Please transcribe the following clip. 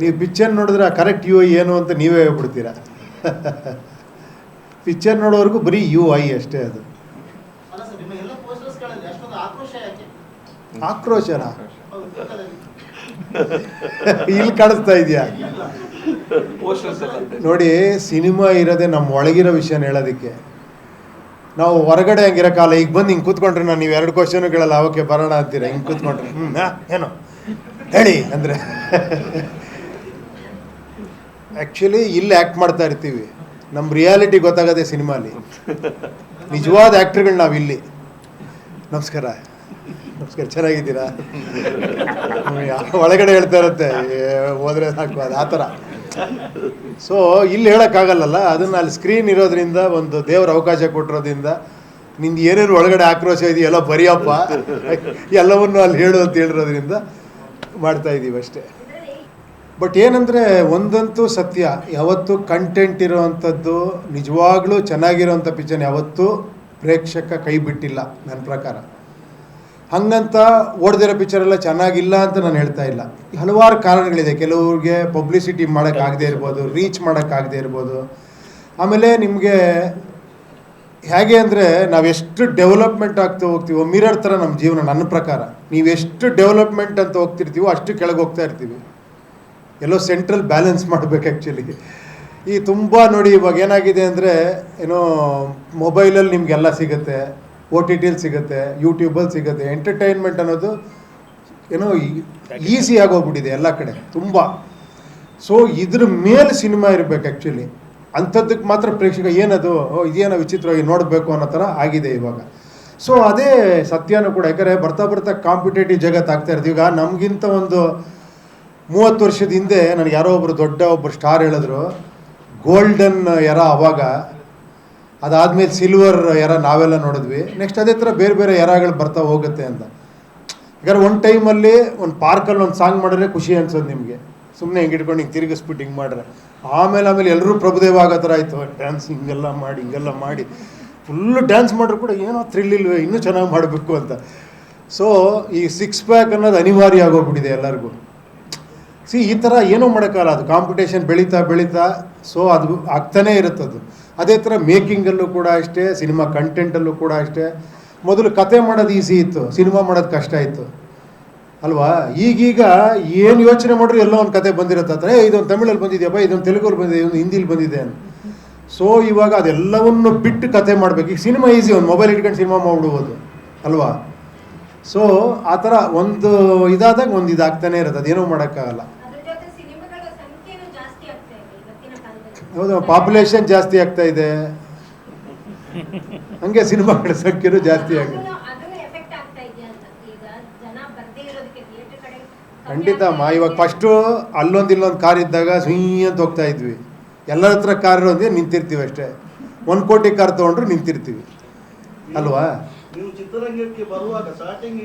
ನೀವು ಪಿಕ್ಚರ್ ನೋಡಿದ್ರೆ correct you I ಏನು ಅಂತ ನೀವೇ ಹೇಳ್ಬಿಡ್ತೀರಾ? ಪಿಕ್ಚರ್ ನೋಡೋವರೆಗೂ ಬರೀ ಯು ಐ ಅಷ್ಟೇ ಅದು. ಆಕ್ರೋಶನ? ಇಲ್ಲಿ ಕಾಣಿಸ್ತಾ ಇದೆಯಾ? ನೋಡಿ ಸಿನಿಮಾ ಇರೋದೆ ನಮ್ಮ ಒಳಗಿರೋ ವಿಷಯ ಹೇಳೋದಕ್ಕೆ. ನಾವು ಹೊರಗಡೆ ಹಂಗಿರೋ ಕಾಲ ಈಗ ಬಂದು ಹಿಂಗೆ ಕೂತ್ಕೊಂಡ್ರೆ ನಾನು ನೀವು ಎರಡು ಕ್ವಶನ್ ಕೇಳಲ್ಲ ಅವಕ್ಕೆ ಬರೋಣ ಅಂತೀರಾ? ಹಿಂಗೆ ಕೂತ್ಕೊಂಡ್ರೆ. ಹ್ಞೂ ಏನು? ಹೇಳಿ, ಅಂದರೆ. ಆ್ಯಕ್ಚುಲಿ ಇಲ್ಲಿ ಆ್ಯಕ್ಟ್ ಮಾಡ್ತಾ ಇರ್ತೀವಿ. ನಮ್ಮ ರಿಯಾಲಿಟಿ ಗೊತ್ತಾಗದೆ ಸಿನಿಮಾಲಿ. ನಿಜವಾದ ಆ್ಯಕ್ಟ್ರ್ಗಳು ನಾವು ಇಲ್ಲಿ. ನಮಸ್ಕಾರ. ನಮಸ್ಕಾರ, ಚೆನ್ನಾಗಿದ್ದೀರಾ? ಒಳಗಡೆ ಹೇಳ್ತಾ ಇರುತ್ತೆ. ಹೋದ್ರೆ ಸಾಕು, ಅದು ಆ ಥರ. ಸೊ ಇಲ್ಲಿ ಹೇಳೋಕ್ಕಾಗಲ್ಲಲ್ಲ, ಅದನ್ನು ಅಲ್ಲಿ ಸ್ಕ್ರೀನ್ ಇರೋದ್ರಿಂದ, ಒಂದು ದೇವ್ರ ಅವಕಾಶ ಕೊಟ್ಟಿರೋದ್ರಿಂದ, ನಿಂದು ಏನೇನು ಒಳಗಡೆ ಆಕ್ರೋಶ ಇದೆಯಲ್ಲ ಬರಿಯಪ್ಪ. ಎಲ್ಲವನ್ನು ಅಲ್ಲಿ ಹೇಳು ಅಂತ ಹೇಳಿರೋದ್ರಿಂದ ಮಾಡ್ತಾ ಇದ್ದೀವಿ ಅಷ್ಟೇ. ಬಟ್ ಏನಂದರೆ ಒಂದಂತೂ ಸತ್ಯ, ಯಾವತ್ತೂ ಕಂಟೆಂಟ್ ಇರೋವಂಥದ್ದು ನಿಜವಾಗ್ಲೂ ಚೆನ್ನಾಗಿರೋವಂಥ ಪಿಕ್ಚರ್ ಯಾವತ್ತೂ ಪ್ರೇಕ್ಷಕ ಕೈ ಬಿಟ್ಟಿಲ್ಲ ನನ್ನ ಪ್ರಕಾರ. ಹಂಗಂತ ಓಡ್ದಿರೋ ಪಿಚ್ಚರೆಲ್ಲ ಚೆನ್ನಾಗಿಲ್ಲ ಅಂತ ನಾನು ಹೇಳ್ತಾ ಇಲ್ಲ. ಹಲವಾರು ಕಾರಣಗಳಿದೆ. ಕೆಲವ್ರಿಗೆ ಪಬ್ಲಿಸಿಟಿ ಮಾಡೋಕ್ಕಾಗದೇ ಇರ್ಬೋದು ರೀಚ್ ಮಾಡೋಕ್ಕಾಗದೇ ಇರ್ಬೋದು. ಆಮೇಲೆ ನಿಮಗೆ ಹೇಗೆ ಅಂದರೆ ನಾವೆಷ್ಟು ಡೆವಲಪ್ಮೆಂಟ್ ಆಗ್ತಾ ಹೋಗ್ತೀವೋ, ಮಿರರ್ ಥರ ನಮ್ಮ ಜೀವನ, ನನ್ನ ಪ್ರಕಾರ. ನೀವೆಷ್ಟು ಡೆವಲಪ್ಮೆಂಟ್ ಅಂತ ಹೋಗ್ತಿರ್ತೀವೋ ಅಷ್ಟು ಕೆಳಗೆ ಹೋಗ್ತಾ ಇರ್ತೀವಿ. ಎಲ್ಲೋ ಸೆಂಟ್ರಲ್ ಬ್ಯಾಲೆನ್ಸ್ ಮಾಡಬೇಕು ಆ್ಯಕ್ಚುಲಿ ಈ ತುಂಬ ನೋಡಿ ಇವಾಗ ಏನಾಗಿದೆ ಅಂದರೆ, ಏನೋ ಮೊಬೈಲಲ್ಲಿ ನಿಮಗೆಲ್ಲ ಸಿಗುತ್ತೆ ಒ ಟಿ ಟಿಲಿ ಸಿಗುತ್ತೆ ಯೂಟ್ಯೂಬಲ್ಲಿ ಸಿಗುತ್ತೆ ಎಂಟರ್ಟೈನ್ಮೆಂಟ್ ಅನ್ನೋದು ಏನೋ ಈಸಿ ಆಗೋಗ್ಬಿಟ್ಟಿದೆ ಎಲ್ಲ ಕಡೆ, ತುಂಬ. ಸೊ ಇದ್ರ ಮೇಲೆ ಸಿನಿಮಾ ಇರಬೇಕು ಆ್ಯಕ್ಚುಲಿ ಅಂಥದ್ದಕ್ಕೆ ಮಾತ್ರ ಪ್ರೇಕ್ಷಕ ಏನದು? ಇದೇನೋ ವಿಚಿತ್ರವಾಗಿ ನೋಡಬೇಕು ಅನ್ನೋ ಥರ ಆಗಿದೆ ಇವಾಗ. ಸೊ ಅದೇ ಸತ್ಯನೂ ಕೂಡ, ಯಾಕಂದರೆ ಬರ್ತಾ ಬರ್ತಾ ಕಾಂಪಿಟೇಟಿವ್ ಜಗತ್ತು ಆಗ್ತಾ ಇರ್ತೀವಿ ಈಗ ನಮಗಿಂತ ಒಂದು ಮೂವತ್ತು ವರ್ಷದ ಹಿಂದೆ ನನಗೆ ಯಾರೋ ಒಬ್ಬರು ದೊಡ್ಡ ಒಬ್ಬರು ಸ್ಟಾರ್ ಹೇಳಿದ್ರು ಗೋಲ್ಡನ್ ಎರ ಅವಾಗ. ಅದಾದಮೇಲೆ ಸಿಲ್ವರ್ ಎರ ನಾವೆಲ್ಲ ನೋಡಿದ್ವಿ. ನೆಕ್ಸ್ಟ್ ಅದೇ ಥರ ಬೇರೆ ಬೇರೆ ಎರಗಳು ಬರ್ತಾ ಹೋಗುತ್ತೆ ಅಂತ. ಯಾಕಂದ್ರೆ ಒಂದು ಟೈಮಲ್ಲಿ ಒಂದು ಪಾರ್ಕಲ್ಲಿ ಒಂದು ಸಾಂಗ್ ಮಾಡಿದ್ರೆ ಖುಷಿ ಅನ್ಸೋದು ನಿಮಗೆ. ಸುಮ್ಮನೆ ಹಿಂಗೆ ಇಟ್ಕೊಂಡು ಹಿಂಗೆ ತಿರುಗಿಸ್ಬಿಟ್ಟು ಹಿಂಗೆ ಮಾಡ್ರೆ. ಆಮೇಲೆ ಆಮೇಲೆ ಎಲ್ಲರೂ ಪ್ರಭುದೇವ ಆಗೋ ಥರ ಆಯಿತು. ಡ್ಯಾನ್ಸ್ ಹಿಂಗೆಲ್ಲ ಮಾಡಿ ಹಿಂಗೆಲ್ಲ ಮಾಡಿ. ಫುಲ್ಲು ಡ್ಯಾನ್ಸ್ ಮಾಡ್ರು ಕೂಡ ಏನೋ ಥ್ರಿಲ್ ಇಲ್ವೇ, ಇನ್ನೂ ಚೆನ್ನಾಗಿ ಮಾಡಬೇಕು ಅಂತ. ಸೊ ಈ ಸಿಕ್ಸ್ ಪ್ಯಾಕ್ ಅನ್ನೋದು ಅನಿವಾರ್ಯ ಆಗೋಗ್ಬಿಟ್ಟಿದೆ ಎಲ್ಲರಿಗೂ. ಸಿ ಈ ಥರ ಏನೂ ಮಾಡೋಕ್ಕಲ್ಲ ಅದು ಕಾಂಪಿಟೇಷನ್ ಬೆಳೀತಾ ಬೆಳೀತಾ ಸೊ ಅದು ಆಗ್ತಾನೇ ಇರುತ್ತದು ಅದೇ. ಥರ ಮೇಕಿಂಗಲ್ಲೂ ಕೂಡ ಅಷ್ಟೇ ಸಿನಿಮಾ ಕಂಟೆಂಟಲ್ಲೂ ಕೂಡ ಅಷ್ಟೇ. ಮೊದಲು ಕತೆ ಮಾಡೋದು ಈಸಿ ಇತ್ತು. ಸಿನಿಮಾ ಮಾಡೋದು ಕಷ್ಟ ಇತ್ತು. ಅಲ್ವಾ? ಈಗೀಗ ಏನು ಯೋಚನೆ ಮಾಡ್ರಿ ಎಲ್ಲೋ ಒಂದು ಕತೆ ಬಂದಿರುತ್ತೆ ಏ ಇದೊಂದು ತಮಿಳಲ್ಲಿ ಬಂದಿದೆಯಪ್ಪ ಇದೊಂದು ತೆಲುಗಲ್ಲಿ ಬಂದಿದೆ ಇದೊಂದು ಹಿಂದಿಲಿ ಬಂದಿದೆ ಅಂತ. ಸೊ ಇವಾಗ ಅದೆಲ್ಲವನ್ನು ಬಿಟ್ಟು ಕತೆ ಮಾಡಬೇಕು. ಈಗ ಸಿನಿಮಾ ಈಸಿ ಒಂದು ಮೊಬೈಲ್ ಇಟ್ಕೊಂಡು ಸಿನಿಮಾ ಮಾಡ್ಬಿಡ್ಬೋದು. ಅಲ್ವಾ? ಸೊ ಆ ಥರ ಒಂದು ಇದಾದಾಗ ಒಂದು ಇದಾಗ್ತಾನೆ ಇರುತ್ತೆ ಅದೇನೂ ಮಾಡೋಕ್ಕಾಗಲ್ಲ. ಅದ್ರ ಹೌದು ಪಾಪ್ಯುಲೇಷನ್ ಜಾಸ್ತಿ ಆಗ್ತಾ ಇದೆ. ಹಂಗೆ ಸಿನಿಮಾಗಳ ಸಂಖ್ಯೆನೂ ಜಾಸ್ತಿ ಆಗಿದೆ ಅದನ್ನು ಅದನ್ನು ಎಫೆಕ್ಟ್ ಆಗ್ತಾ ಇದೆಯಾ ಅಂತ ಈಗ ಜನ ಬರ್ದೇ ಇರೋದಕ್ಕೆ ಥಿಯೇಟರ್ ಕಡೆ ಕಮ್ಮಿ ಖಂಡಿತ ಮಾ. ಇವಾಗ ಫಸ್ಟು ಅಲ್ಲೊಂದು ಇಲ್ಲೊಂದು ಕಾರ್ ಇದ್ದಾಗ ಸುಯ್ ಅಂತ ಹೋಗ್ತಾ ಇದ್ವಿ. ಎಲ್ಲರ ಹತ್ರ ಕಾರ್ ಇರೋದೇ ನಿಂತಿರ್ತೀವಿ ಅಷ್ಟೇ. ಒಂದು ಕೋಟಿ ಕಾರ್ ತೊಗೊಂಡ್ರು ನಿಂತಿರ್ತೀವಿ. ಅಲ್ವಾ? ನೀವು ಚಿತ್ರರಂಗಕ್ಕೆ ಬರುವಾಗ ಸ್ಟಾರ್ಟಿಂಗ್